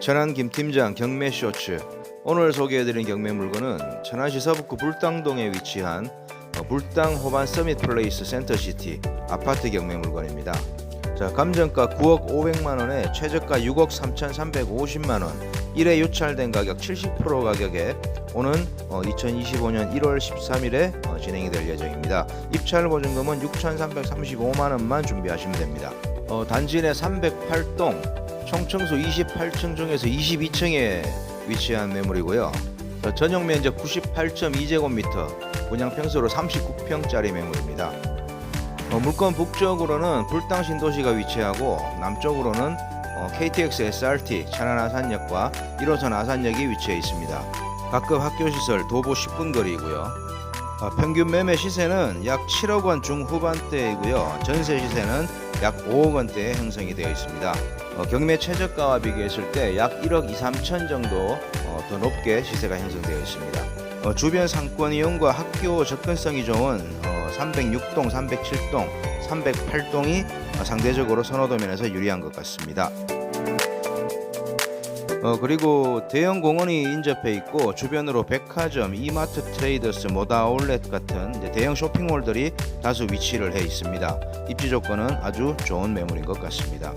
천안 김팀장 경매 쇼츠 오늘 소개해드린 경매 물건은 천안시 서북구 불당동에 위치한 어, 불당 호반 서밋 플레이스 센터시티 아파트 경매 물건입니다. 자 감정가 9억 500만 원에 최저가 6억 3,350만 원 1회 유찰된 가격 70% 가격에 오는 2025년 1월 13일에 어, 진행이 될 예정입니다. 입찰 보증금은 6,335만 원만 준비하시면 됩니다. 어, 단지 내 308동 총층수 28층 중에서 22층에 위치한 매물이고요. 어, 전용 면적 98.2제곱미터, 분양 평수로 39평짜리 매물입니다. 어, 물건 북쪽으로는 불당 신도시가 위치하고 남쪽으로는 어, KTX SRT 천안 아산역과 1호선 아산역이 위치해 있습니다. 각급 학교 시설 도보 10분 거리이고요. 어, 평균 매매 시세는 약 7억 원 중후반대이고요. 전세 시세는 약 5억 원대에 형성이 되어 있습니다. 어, 경매 최저가와 비교했을 때 약 1억 2, 3천 정도 어, 더 높게 시세가 형성되어 있습니다. 어, 주변 상권 이용과 학교 접근성이 좋은 어, 306동, 307동, 308동이 상대적으로 선호도 면에서 유리한 것 같습니다. 어, 그리고 대형 공원이 인접해 있고 주변으로 백화점, 이마트 트레이더스, 모다 아울렛 같은 대형 쇼핑몰들이 다수 위치를 해 있습니다. 입지 조건은 아주 좋은 매물인 것 같습니다.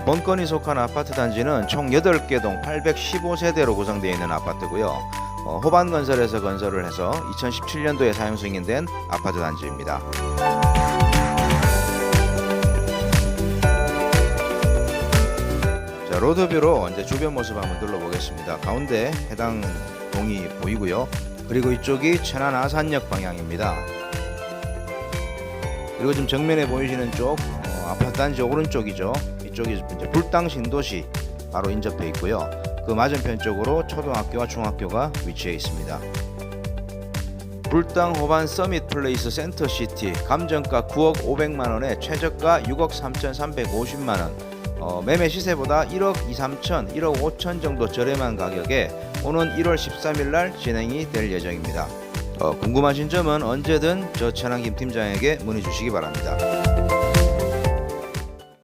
본건이 속한 아파트 단지는 총 8개 동 815세대로 구성되어 있는 아파트고요. 어, 호반건설에서 건설을 해서 2017년도에 사용 승인된 아파트 단지입니다. 자, 로드뷰로 이제 주변 모습 한번 둘러보겠습니다. 가운데 해당 동이 보이고요. 그리고 이쪽이 천안 아산역 방향입니다. 그리고 지금 정면에 보이시는 쪽 어, 아파트 단지 오른쪽이죠. 이쪽이 이제 불당 신도시 바로 인접해 있고요. 그 맞은편 쪽으로 초등학교와 중학교가 위치해 있습니다. 불당 호반 서밋 플레이스 센터 시티 감정가 9억 500만 원에 최저가 6억 3,350만 원. 어, 매매 시세보다 1억 2, 3천, 1억 5천 정도 저렴한 가격에 오는 1월 13일 날 진행이 될 예정입니다. 어, 궁금하신 점은 언제든 저 천안김 팀장에게 문의 주시기 바랍니다.